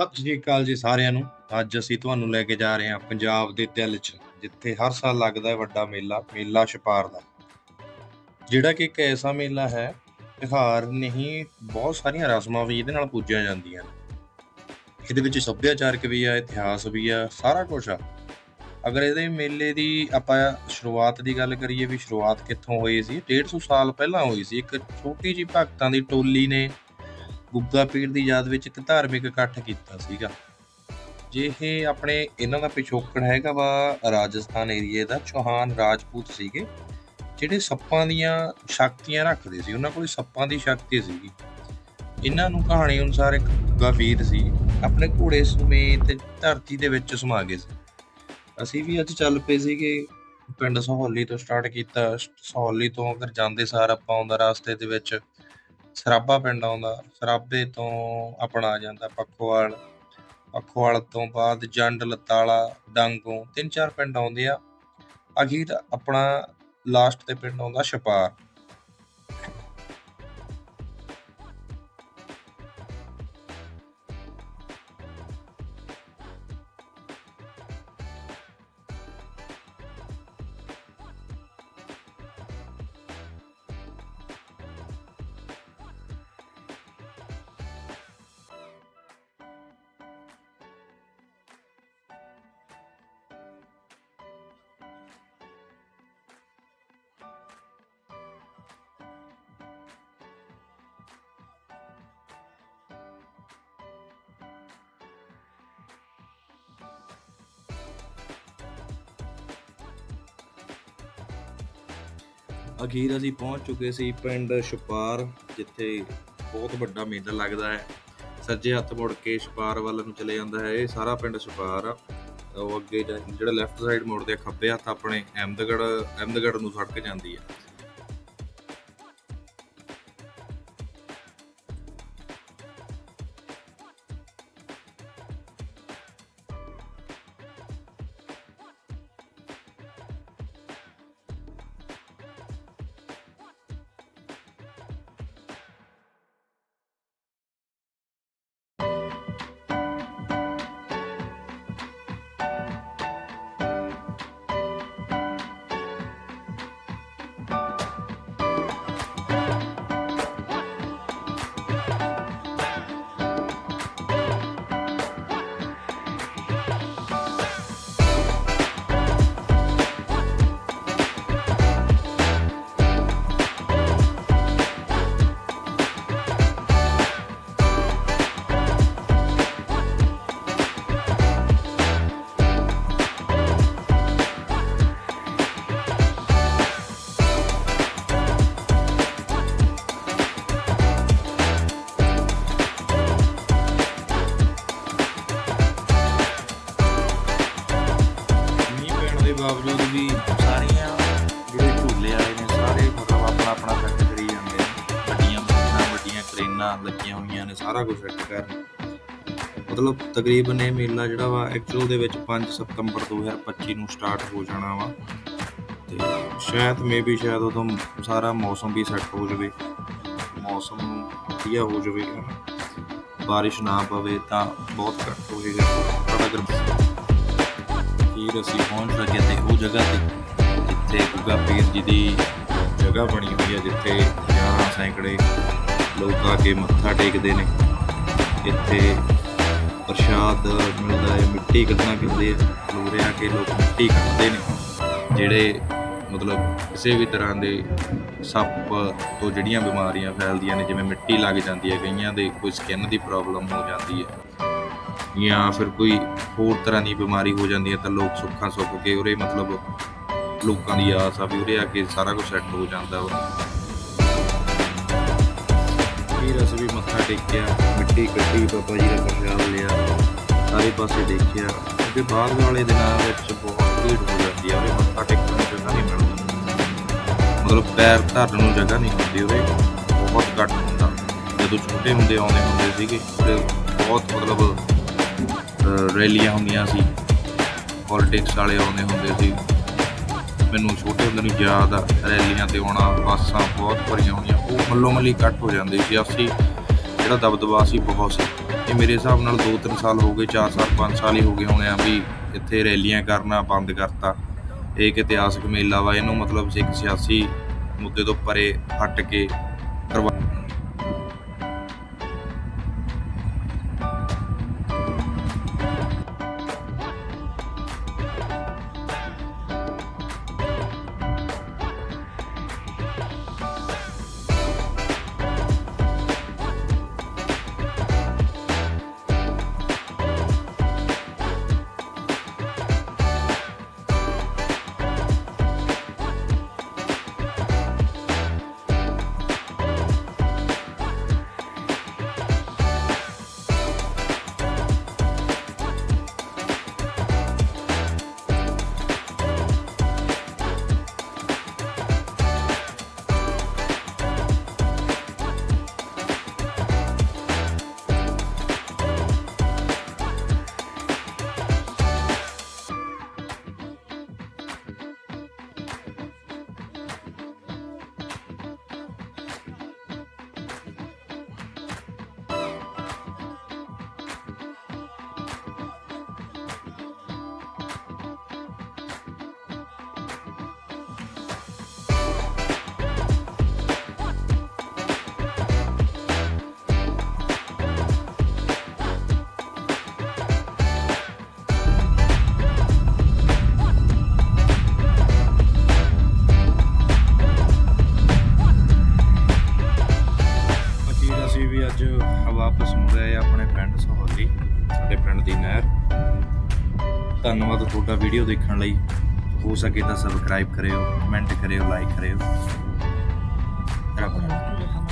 ਸਤਿ ਸ਼੍ਰੀ ਅਕਾਲ ਜੀ ਸਾਰਿਆਂ ਨੂੰ। ਅੱਜ ਅਸੀਂ ਤੁਹਾਨੂੰ ਲੈ ਕੇ ਜਾ ਰਹੇ ਹਾਂ ਪੰਜਾਬ ਦੇ ਦਿਲ 'ਚ, ਜਿੱਥੇ ਹਰ ਸਾਲ ਲੱਗਦਾ ਹੈ ਵੱਡਾ ਮੇਲਾ ਮੇਲਾ ਛਪਾਰ ਦਾ। ਜਿਹੜਾ ਕਿ ਇੱਕ ਐਸਾ ਮੇਲਾ ਹੈ, ਤਿਉਹਾਰ ਨਹੀਂ, ਬਹੁਤ ਸਾਰੀਆਂ ਰਸਮਾਂ ਵੀ ਇਹਦੇ ਨਾਲ ਪੂਜੀਆਂ ਜਾਂਦੀਆਂ ਨੇ। ਇਹਦੇ ਵਿੱਚ ਸੱਭਿਆਚਾਰਕ ਵੀ ਆ, ਇਤਿਹਾਸ ਵੀ ਆ, ਸਾਰਾ ਕੁਝ ਆ। ਅਗਰ ਇਹਦੇ ਮੇਲੇ ਦੀ ਆਪਾਂ ਸ਼ੁਰੂਆਤ ਦੀ ਗੱਲ ਕਰੀਏ ਵੀ ਸ਼ੁਰੂਆਤ ਕਿੱਥੋਂ ਹੋਈ ਸੀ 150 ਸਾਲ ਪਹਿਲਾਂ ਹੋਈ ਸੀ। ਇੱਕ ਛੋਟੀ ਜਿਹੀ ਭਗਤਾਂ ਦੀ ਟੋਲੀ ਨੇ ਗੁੱਗਾ ਪੀਰ ਦੀ ਯਾਦ ਵਿੱਚ ਇੱਕ ਧਾਰਮਿਕ ਇਕੱਠ ਕੀਤਾ ਸੀਗਾ। ਜੇ ਇਹ ਆਪਣੇ ਇਹਨਾਂ ਦਾ ਪਿਛੋਕੜ ਹੈਗਾ ਵਾ, ਰਾਜਸਥਾਨ ਏਰੀਏ ਦਾ, ਚੌਹਾਨ ਰਾਜਪੂਤ ਸੀਗੇ, ਜਿਹੜੇ ਸੱਪਾਂ ਦੀਆਂ ਸ਼ਕਤੀਆਂ ਰੱਖਦੇ ਸੀ, ਉਹਨਾਂ ਕੋਲ ਸੱਪਾਂ ਦੀ ਸ਼ਕਤੀ ਸੀਗੀ। ਇਹਨਾਂ ਨੂੰ ਕਹਾਣੀ ਅਨੁਸਾਰ ਇੱਕ ਗੁੱਗਾ ਪੀਰ ਸੀ, ਆਪਣੇ ਘੋੜੇ ਸਮੇਤ ਧਰਤੀ ਦੇ ਵਿੱਚ ਸਮਾ ਗਏ ਸੀ। ਅਸੀਂ ਵੀ ਅੱਜ ਚੱਲ ਪਏ ਸੀਗੇ, ਪਿੰਡ ਸਹੌਲੀ ਤੋਂ ਸਟਾਰਟ ਕੀਤਾ, ਸਹੌਲੀ ਤੋਂ ਅਗਰ ਜਾਂਦੇ ਸਾਰ ਆਪਾਂ ਆਉਂਦਾ ਰਸਤੇ ਦੇ ਵਿੱਚ ਸਰਾਬਾ ਪਿੰਡ ਆਉਂਦਾ, ਸਰਾਬੇ ਤੋਂ ਆਪਣਾ ਆ ਜਾਂਦਾ ਪੱਖੋਵਾਲ। ਪੱਖੋਵਾਲ ਤੋਂ ਬਾਅਦ ਜੰਡ, ਲਤਾਲਾ, ਡਾਂਗੋਂ ਤਿੰਨ ਚਾਰ ਪਿੰਡ ਆਉਂਦੇ ਆ। ਅਖੀਰ ਆਪਣਾ ਲਾਸਟ ਤੇ ਪਿੰਡ ਆਉਂਦਾ ਛਪਾਰ। ਅਖੀਰ ਅਸੀਂ ਪਹੁੰਚ ਚੁੱਕੇ ਸੀ ਪਿੰਡ ਛਪਾਰ, ਜਿੱਥੇ ਬਹੁਤ ਵੱਡਾ ਮੇਲਾ ਲੱਗਦਾ ਹੈ। ਸੱਜੇ ਹੱਥ ਮੁੜ ਕੇ ਛਪਾਰ ਵੱਲ ਨੂੰ ਚਲੇ ਜਾਂਦਾ ਹੈ। ਇਹ ਸਾਰਾ ਪਿੰਡ ਛਪਾਰ ਆ। ਉਹ ਅੱਗੇ ਜਾ- ਜਿਹੜਾ ਲੈਫਟ ਸਾਈਡ ਮੁੜਦੇ ਆ, ਖੱਬੇ ਹੱਥ ਆਪਣੇ ਅਹਿਮਦਗੜ ਅਹਿਮਦਗੜ ਨੂੰ ਸੜਕ ਜਾਂਦੀ ਹੈ। ਬਾਵਜੂਦ ਵੀ ਸਾਰੀਆਂ ਜਿਹੜੇ ਝੂਲੇ ਆਏ ਨੇ, ਸਾਰੇ ਮਤਲਬ ਆਪਣਾ ਆਪਣਾ ਸੈੱਟ ਕਰੀ ਜਾਂਦੇ ਨੇ ਵੱਡੀਆਂ ਮਸ਼ੀਨਾਂ ਵੱਡੀਆਂ ਕਰੇਨਾਂ ਲੱਗੀਆਂ ਹੋਈਆਂ ਨੇ, ਸਾਰਾ ਕੁਝ ਸੈੱਟ ਕਰਨ ਮਤਲਬ ਤਕਰੀਬਨ ਇਹ ਮੇਲਾ ਜਿਹੜਾ ਵਾ ਐਕਚੁਅਲ ਦੇ ਵਿੱਚ 5 ਸਤੰਬਰ 2025 ਨੂੰ ਸਟਾਰਟ ਹੋ ਜਾਣਾ ਵਾ। ਤੇ ਸ਼ਾਇਦ ਮੇਬੀ ਸ਼ਾਇਦ ਉਦੋਂ ਸਾਰਾ ਮੌਸਮ ਵੀ ਸੈੱਟ ਹੋ ਜਾਵੇ। ਮੌਸਮ ਵਧੀਆ ਹੋ ਜਾਵੇ ਬਾਰਿਸ਼ ਨਾ ਪਵੇ ਤਾਂ ਬਹੁਤ ਘੱਟ ਹੋਏਗਾ। ਬੜਾ ਗਰਮੀ ਫਿਰ ਅਸੀਂ ਪਹੁੰਚ ਲੱਗੇ ਤੇ ਉਹ ਜਗ੍ਹਾ ਤੇ, ਜਿੱਥੇ ਗੁੱਗਾ ਪੀਰ ਜੀ ਦੀ ਜਗ੍ਹਾ ਬਣੀ ਹੋਈ ਹੈ, ਜਿੱਥੇ ਹਜ਼ਾਰਾਂ ਸੈਂਕੜੇ ਲੋਕ ਆ ਕੇ ਮੱਥਾ ਟੇਕਦੇ ਨੇ। ਇੱਥੇ ਪ੍ਰਸ਼ਾਦ ਮਿਲਦਾ ਹੈ, ਮਿੱਟੀ ਕੱਢਣਾ ਕਹਿੰਦੇ ਆ। ਲੋਰੇ ਆ ਕੇ ਲੋਕ ਮਿੱਟੀ ਕੱਢਦੇ ਨੇ, ਜਿਹੜੇ ਮਤਲਬ ਕਿਸੇ ਵੀ ਤਰ੍ਹਾਂ ਦੇ ਸੱਪ ਤੋਂ ਜਿਹੜੀਆਂ ਬਿਮਾਰੀਆਂ ਫੈਲਦੀਆਂ ਨੇ, ਜਿਵੇਂ ਮਿੱਟੀ ਲੱਗ ਜਾਂਦੀ ਹੈ, ਕਈਆਂ ਦੇ ਕੋਈ ਸਕਿਨ ਦੀ ਪ੍ਰੋਬਲਮ ਹੋ ਜਾਂਦੀ ਹੈ। ਜਾਂ ਫਿਰ ਕੋਈ ਹੋਰ ਤਰ੍ਹਾਂ ਦੀ ਬਿਮਾਰੀ ਹੋ ਜਾਂਦੀ ਹੈ ਤਾਂ ਲੋਕ ਸੁੱਖਾਂ ਸੁੱਖ ਕੇ ਉਰੇ ਮਤਲਬ ਲੋਕਾਂ ਦੀ ਆਸ ਆ ਵੀ ਉਰੇ ਆ ਕੇ ਸਾਰਾ ਕੁਝ ਸੈੱਟ ਹੋ ਜਾਂਦਾ ਵਾ। ਫਿਰ ਅਸੀਂ ਵੀ ਮੱਥਾ ਟੇਕਿਆ, ਮਿੱਟੀ ਕੱਢੀ, ਬਾਬਾ ਜੀ ਦਾ ਪ੍ਰਸ਼ਾਦ ਲਿਆ। ਸਾਰੇ ਪਾਸੇ ਦੇਖਿਆ ਕਿਉਂਕਿ ਬਾਅਦ ਵਾਲੇ ਦਿਨਾਂ ਵਿੱਚ ਬਹੁਤ ਭੀੜ ਹੋ ਜਾਂਦੀ ਆ, ਉਰੇ ਮੱਥਾ ਟੇਕਣ ਨੂੰ ਜਗ੍ਹਾ ਨਹੀਂ ਮਿਲਦੀ। ਮਤਲਬ ਪੈਰ ਧਰਨ ਨੂੰ ਜਗ੍ਹਾ ਨਹੀਂ ਹੁੰਦੀ ਉਰੇ, ਬਹੁਤ ਘੱਟ ਹੁੰਦਾ। ਜਦੋਂ ਛੋਟੇ ਹੁੰਦੇ ਆਉਂਦੇ ਹੁੰਦੇ ਸੀਗੇ ਬਹੁਤ ਮਤਲਬ ਰੈਲੀਆਂ ਹੁੰਦੀਆਂ ਸੀ। ਪੋਲਿਟਿਕਸ ਵਾਲੇ ਆਉਂਦੇ ਹੁੰਦੇ ਸੀ। ਮੈਨੂੰ ਛੋਟੇ ਹੁੰਦੇ ਨੂੰ ਯਾਦ ਆ, ਰੈਲੀਆਂ ਤੇ ਆਉਣਾ, ਬੱਸਾਂ ਬਹੁਤ ਭਰੀਆਂ ਹੋਣੀਆਂ, ਉਹ ਮੱਲੋ ਮੱਲੀ ਕੱਟ ਹੋ ਜਾਂਦੇ ਸੀ। ਅਸੀਂ ਜਿਹੜਾ ਦਬਦਬਾ ਸੀ, ਬਹੁਤ ਸੀ। ਇਹ ਮੇਰੇ ਹਿਸਾਬ ਨਾਲ 2-3 ਸਾਲ ਹੋ ਗਏ 4 ਸਾਲ 5 ਸਾਲ ਹੀ ਹੋ ਗਏ ਹੋਣੇ ਆ ਵੀ ਇੱਥੇ ਰੈਲੀਆਂ ਕਰਨਾ ਬੰਦ ਕਰਤਾ। ਇਹ ਇੱਕ ਇਤਿਹਾਸਕ ਮੇਲਾ ਵਾ, ਇਹਨੂੰ ਮਤਲਬ ਸਿੱਖ ਸਿਆਸੀ ਮੁੱਦੇ ਤੋਂ ਪਰੇ ਹਟ ਕੇ ਕਰਵਾ ਵਾਪਸ ਮੁੜਿਆ ਹੈ ਆਪਣੇ ਪਿੰਡ ਸਹੌਲੀ, ਸਾਡੇ ਪਿੰਡ ਦੀ ਨਹਿਰ। ਧੰਨਵਾਦ ਤੁਹਾਡਾ ਵੀਡੀਓ ਦੇਖਣ ਲਈ। ਹੋ ਸਕੇ ਤਾਂ ਸਬਸਕ੍ਰਾਈਬ ਕਰਿਓ ਕਮੈਂਟ ਕਰਿਓ ਲਾਈਕ ਕਰਿਓ। ਰੱਬ ਨਾਲ